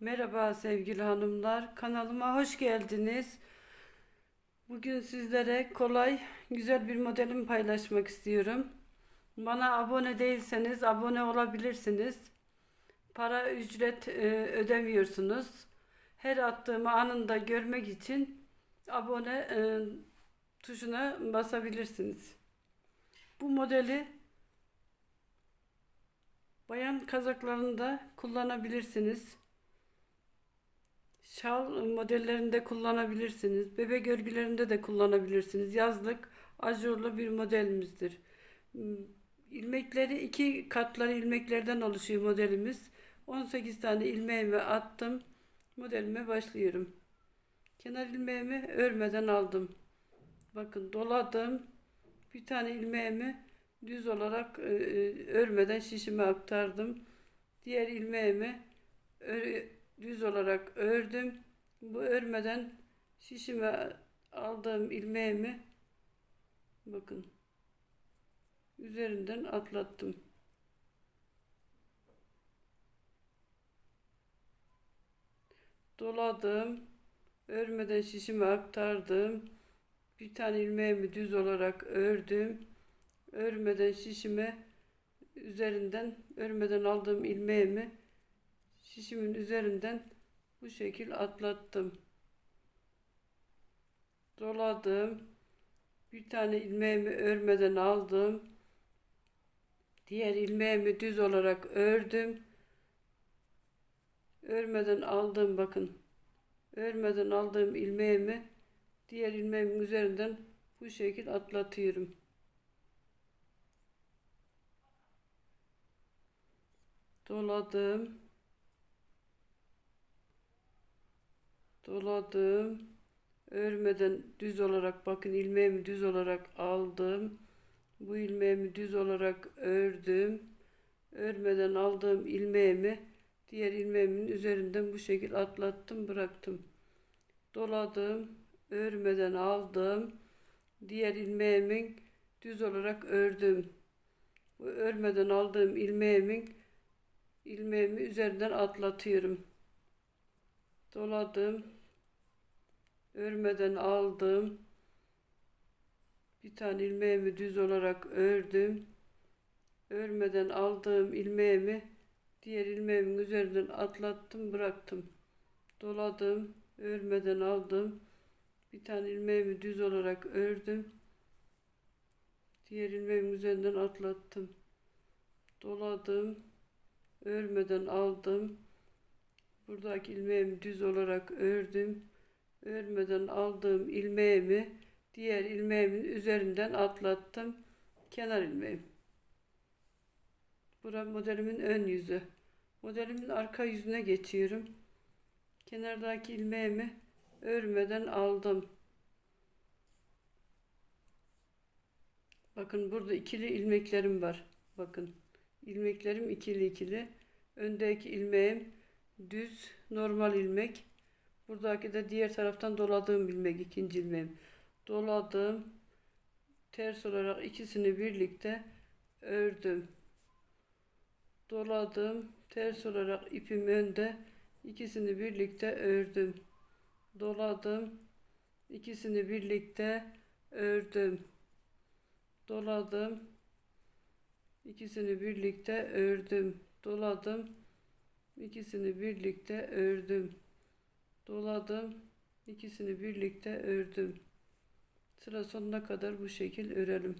Merhaba sevgili hanımlar, kanalıma hoş geldiniz. Bugün sizlere kolay, güzel bir modelimi paylaşmak istiyorum. Bana abone değilseniz abone olabilirsiniz. Para ücret e, ödemiyorsunuz. Her attığımı anında görmek için abone e, tuşuna basabilirsiniz. Bu modeli bayan kazaklarında kullanabilirsiniz. Şal modellerinde kullanabilirsiniz. Bebek örgülerinde de kullanabilirsiniz. Yazlık ajurlu bir modelimizdir. Hmm, İlmekleri iki katları ilmeklerden oluşuyor modelimiz. 18 tane ilmeğimi attım. Modelime başlıyorum. Kenar ilmeğimi örmeden aldım. Bakın doladım. Bir tane ilmeğimi düz olarak e, e, örmeden şişime aktardım. Diğer ilmeğimi ör- düz olarak ördüm. Bu örmeden şişime aldığım ilmeğimi bakın üzerinden atlattım. Doladım. Örmeden şişime aktardım. Bir tane ilmeğimi düz olarak ördüm. Örmeden şişime üzerinden örmeden aldığım ilmeğimi şişimin üzerinden bu şekil atlattım. Doladım. Bir tane ilmeğimi örmeden aldım. Diğer ilmeğimi düz olarak ördüm. Örmeden aldığım bakın. Örmeden aldığım ilmeğimi diğer ilmeğimin üzerinden bu şekil atlatıyorum. Doladım. Doladım. Örmeden düz olarak bakın ilmeğimi düz olarak aldım. Bu ilmeğimi düz olarak ördüm. Örmeden aldığım ilmeğimi diğer ilmeğimin üzerinden bu şekil atlattım bıraktım. Doladım. Örmeden aldım. Diğer ilmeğimin düz olarak ördüm. Bu örmeden aldığım ilmeğimin ilmeğimi üzerinden atlatıyorum. Doladım. Örmeden aldım. Bir tane ilmeğimi düz olarak ördüm. Örmeden aldığım ilmeğimi diğer ilmeğimin üzerinden atlattım, bıraktım. Doladım. Örmeden aldım. Bir tane ilmeğimi düz olarak ördüm. Diğer ilmeğimin üzerinden atlattım. Doladım. Örmeden aldım. Buradaki ilmeğimi düz olarak ördüm. Örmeden aldığım ilmeğimi diğer ilmeğimin üzerinden atlattım. Kenar ilmeğim. Bura modelimin ön yüzü. Modelimin arka yüzüne geçiyorum. Kenardaki ilmeğimi örmeden aldım. Bakın burada ikili ilmeklerim var. Bakın. ilmeklerim ikili ikili. Öndeki ilmeğim düz normal ilmek. Buradaki de diğer taraftan doladığım ilmek ikinci ilmeğim. Doladım. Ters olarak ikisini birlikte ördüm. Doladım. Ters olarak ipim önde. ikisini birlikte ördüm. Doladım. ikisini birlikte ördüm. Doladım. ikisini birlikte ördüm. Doladım. ikisini birlikte ördüm. Doladım. ikisini birlikte ördüm. Sıra sonuna kadar bu şekil örelim.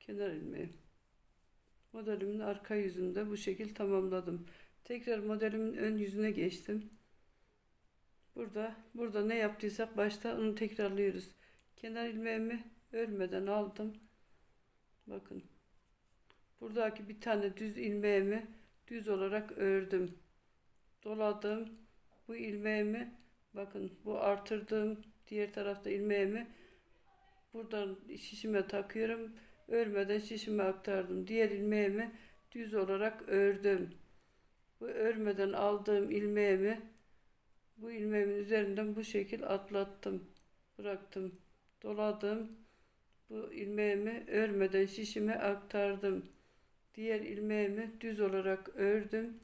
Kenar ilmeği. Modelimin arka yüzünde bu şekil tamamladım. Tekrar modelimin ön yüzüne geçtim. Burada burada ne yaptıysak başta onu tekrarlıyoruz. Kenar ilmeğimi örmeden aldım. Bakın. Buradaki bir tane düz ilmeğimi düz olarak ördüm. Doladım. Bu ilmeğimi bakın bu artırdığım diğer tarafta ilmeğimi buradan şişime takıyorum. Örmeden şişime aktardım. Diğer ilmeğimi düz olarak ördüm. Bu örmeden aldığım ilmeğimi Bu ilmeğimin üzerinden bu şekil atlattım. Bıraktım. Doladım. Bu ilmeğimi örmeden şişime aktardım. Diğer ilmeğimi düz olarak ördüm.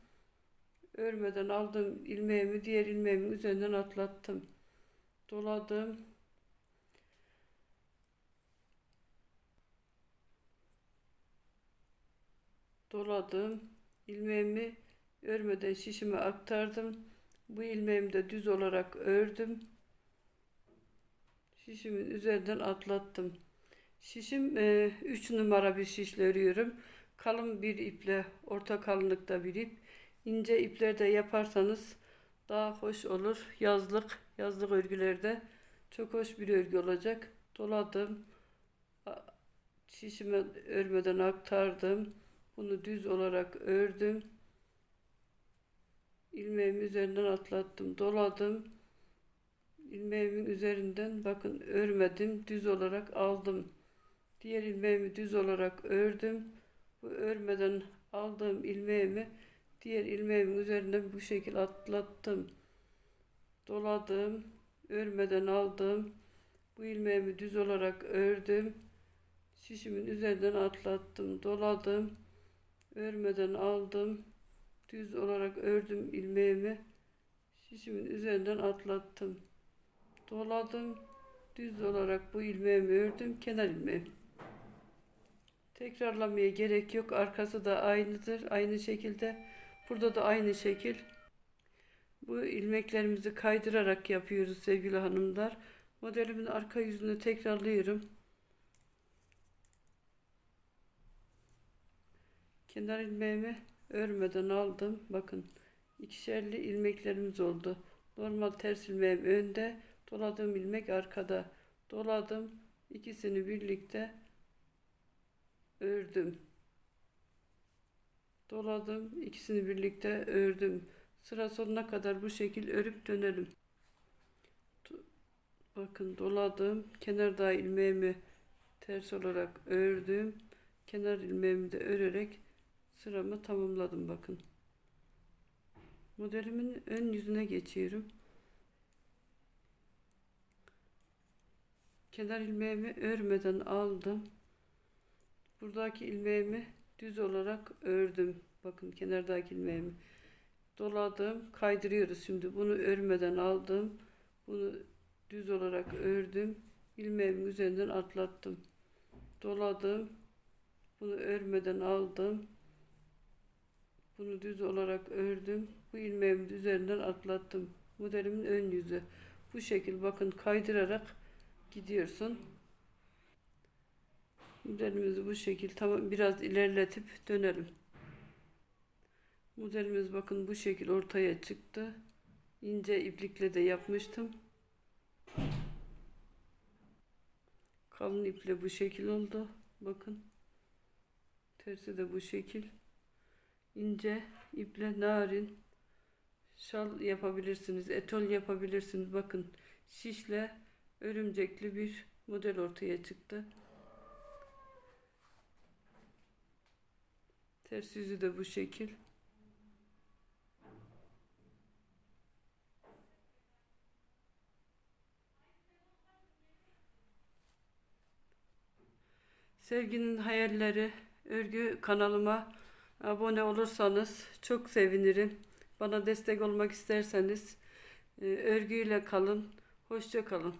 Örmeden aldım ilmeğimi diğer ilmeğimin üzerinden atlattım. Doladım. Doladım. ilmeğimi örmeden şişime aktardım. Bu ilmeğimi de düz olarak ördüm. Şişimin üzerinden atlattım. Şişim 3 numara bir şişle örüyorum. Kalın bir iple, orta kalınlıkta bir ip. İnce iplerde yaparsanız daha hoş olur. Yazlık, yazlık örgülerde çok hoş bir örgü olacak. Doladım. Şişime örmeden aktardım. Bunu düz olarak ördüm. İlmeğimi üzerinden atlattım. Doladım. ilmeğimin üzerinden bakın örmedim. Düz olarak aldım. Diğer ilmeğimi düz olarak ördüm. Bu örmeden aldığım ilmeğimi diğer ilmeğimin üzerinden bu şekil atlattım. Doladım. Örmeden aldım. Bu ilmeğimi düz olarak ördüm. Şişimin üzerinden atlattım. Doladım. Örmeden aldım. Düz olarak ördüm ilmeğimi. Şişimin üzerinden atlattım. Doladım. Düz olarak bu ilmeğimi ördüm. Kenar ilmeği. Tekrarlamaya gerek yok. Arkası da aynıdır. Aynı şekilde. Burada da aynı şekil. Bu ilmeklerimizi kaydırarak yapıyoruz sevgili hanımlar. Modelimin arka yüzünü tekrarlıyorum. Kenar ilmeğimi örmeden aldım. Bakın ikişerli ilmeklerimiz oldu. Normal ters ilmeğim önde, doladığım ilmek arkada. Doladım. ikisini birlikte ördüm. Doladım. ikisini birlikte ördüm. Sıra sonuna kadar bu şekil örüp dönelim. Bakın doladım. Kenarda ilmeğimi ters olarak ördüm. Kenar ilmeğimi de örerek sıramı tamamladım bakın. Modelimin ön yüzüne geçiyorum. Kenar ilmeğimi örmeden aldım. Buradaki ilmeğimi düz olarak ördüm. Bakın kenardaki ilmeğimi doladım. Kaydırıyoruz şimdi. Bunu örmeden aldım. Bunu düz olarak ördüm. ilmeğimin üzerinden atlattım. Doladım. Bunu örmeden aldım. Bunu düz olarak ördüm. Bu ilmeğimin üzerinden atlattım. Modelimin ön yüzü. Bu şekil bakın kaydırarak gidiyorsun. Modelimizi bu şekil tamam biraz ilerletip dönelim. Modelimiz bakın bu şekil ortaya çıktı. İnce iplikle de yapmıştım. Kalın iple bu şekil oldu. Bakın. Tersi de bu şekil. İnce iple narin şal yapabilirsiniz. Etol yapabilirsiniz. Bakın şişle örümcekli bir model ortaya çıktı. Ters yüzü de bu şekil. Sevginin hayalleri örgü kanalıma abone olursanız çok sevinirim. Bana destek olmak isterseniz e, örgüyle kalın. Hoşça kalın.